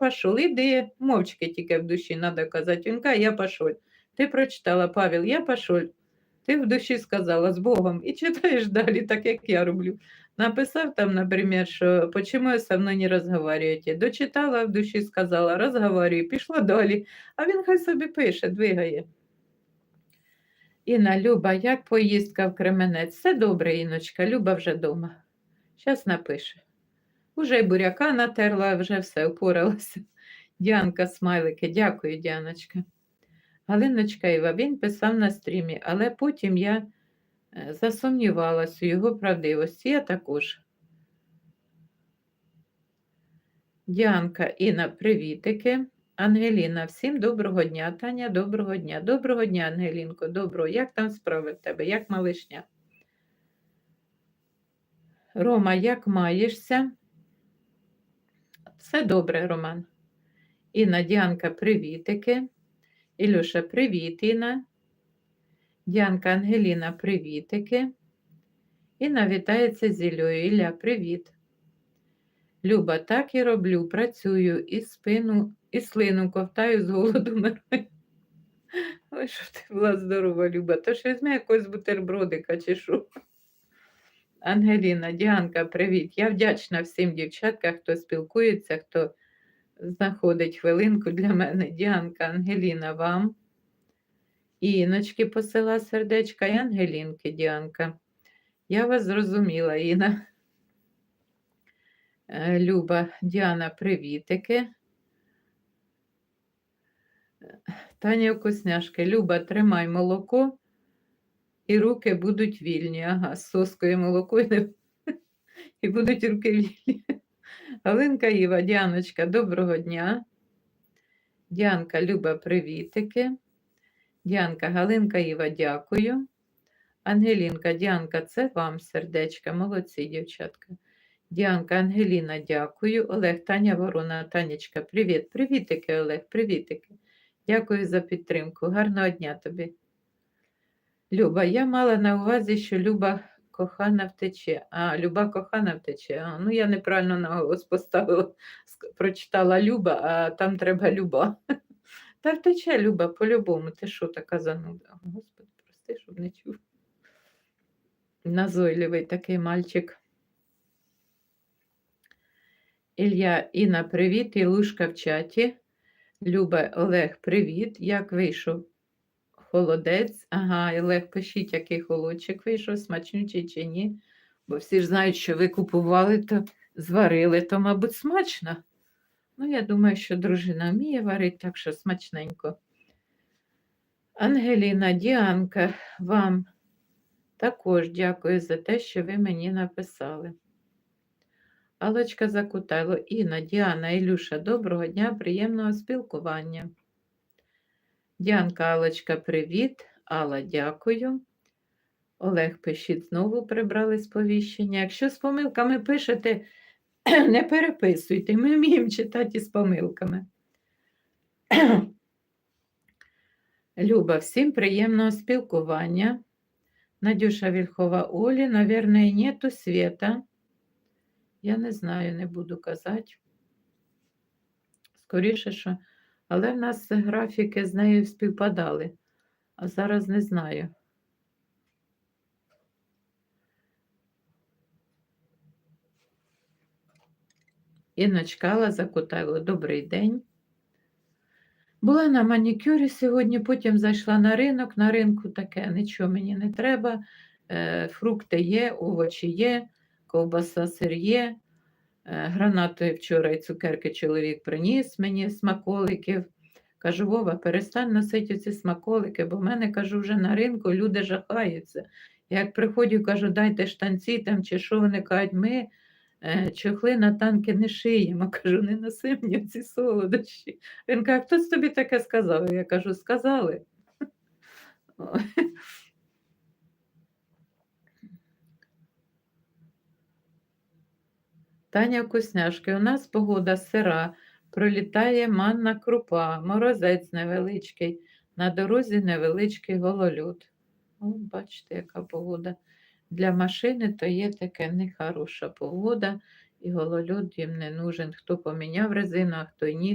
пішов, іди, мовчки тільки в душі треба казати. Він каже, я пішов. Ти прочитала, Павел, я пішов. Ти в душі сказала з Богом і читаєш далі, так як я роблю. Написав там, наприклад, що почему со мною не розговорюєте. Дочитала в душі, сказала, розговорюю, пішла далі. А він хай собі пише, двигає. Інна, Люба, як поїздка в Кременець? Все добре, Іночка, Люба вже вдома. Щас напише. Уже й буряка натерла, вже все упоралася. Діанка, смайлики, дякую, Діаночка. Галиночка Іва, він писав на стрімі, але потім я е, засумнівалась у його правдивості. Я також. Діанка, Інна, привітики. Ангеліна, всім доброго дня. Таня, доброго дня. Доброго дня, Ангелінко, доброго. Як там справи в тебе? Як малишня? Рома, як маєшся? Все добре, Роман. Інна, Діанка, привітики. Ілюша, привіт, Інна. Діанка Ангеліна, привітики. Інна вітається з Іллею. Ілля, привіт. Люба, так і роблю, працюю і спину, і слину ковтаю з голоду мираю. Ой, що ти була здорова, Люба. То ж візьми якогось бутербродика чи що. Ангеліна, Діанка, привіт. Я вдячна всім дівчаткам, хто спілкується, хто знаходить хвилинку для мене. Діанка, Ангеліна, вам. Іночки посила сердечка і Ангелінки, Діанка. Я вас зрозуміла, Іна. Е, Люба, Діана, привітики. Таня Вкусняшки, Люба, тримай молоко, і руки будуть вільні. Ага, з соскою молоко і, не... і будуть руки вільні. Галинка Іва, Діаночка, доброго дня. Діанка, Люба, привітики. Діанка, Галинка Іва, дякую. Ангелінка, Діанка, це вам сердечка. Молодці, дівчатка. Діанка, Ангеліна, дякую. Олег, Таня Ворона, Танечка, привіт. Привітики, Олег, привітики. Дякую за підтримку. Гарного дня тобі. Люба, я мала на увазі, що Люба кохана втече. А, Люба кохана втече. А, ну, я неправильно наголос поставила, прочитала Люба, а там треба Люба. Та втече Люба по-любому. Ти що така зануда? Господи, прости, щоб не чув. Назойливий такий мальчик. Ілля, Інна, привіт, Ілушка в чаті. Люба, Олег, привіт. Як вийшов? Холодець. Ага, Олег, пишіть, який холодчик вийшов, смачнючий чи ні. Бо всі ж знають, що ви купували, то зварили, то, мабуть, смачно. Ну, я думаю, що дружина вміє варити, так що смачненько. Ангеліна, Діанка, вам також дякую за те, що ви мені написали. Алочка Закутайло, Інна, Діана, Ілюша, доброго дня, приємного спілкування. Діанка, Алочка, привіт. Алла, дякую. Олег, пишіть, знову прибрали сповіщення. Якщо з помилками пишете, не переписуйте, ми вміємо читати з помилками. Люба, всім приємного спілкування. Надюша Вільхова Олі, наверное, нету света. Я не знаю, не буду казати. Скоріше, що. Але в нас графіки з нею співпадали, а зараз не знаю. Інночка Алла Закутайло, добрий день. Була на манікюрі сьогодні, потім зайшла на ринок. На ринку таке нічого мені не треба. Е, Фрукти є, овочі є, ковбаса сир є. Е, Гранати вчора і цукерки чоловік приніс мені смаколиків. Кажу, Вова, перестань носити ці смаколики, бо в мене кажу, вже на ринку люди жахаються. Як приходжу, кажу, дайте штанці там чи що вони кажуть, ми е, чохли на танки не шиємо. Кажу, не носи мені ці солодощі. Він каже, хто тобі таке сказав? Я кажу, сказали. Таня Кусняшки, у нас погода сира, пролітає манна крупа, морозець невеличкий, на дорозі невеличкий гололюд. О, бачите, яка погода. Для машини то є таке нехороша погода. І гололюд їм не нужен. Хто поміняв резину, а хто ні,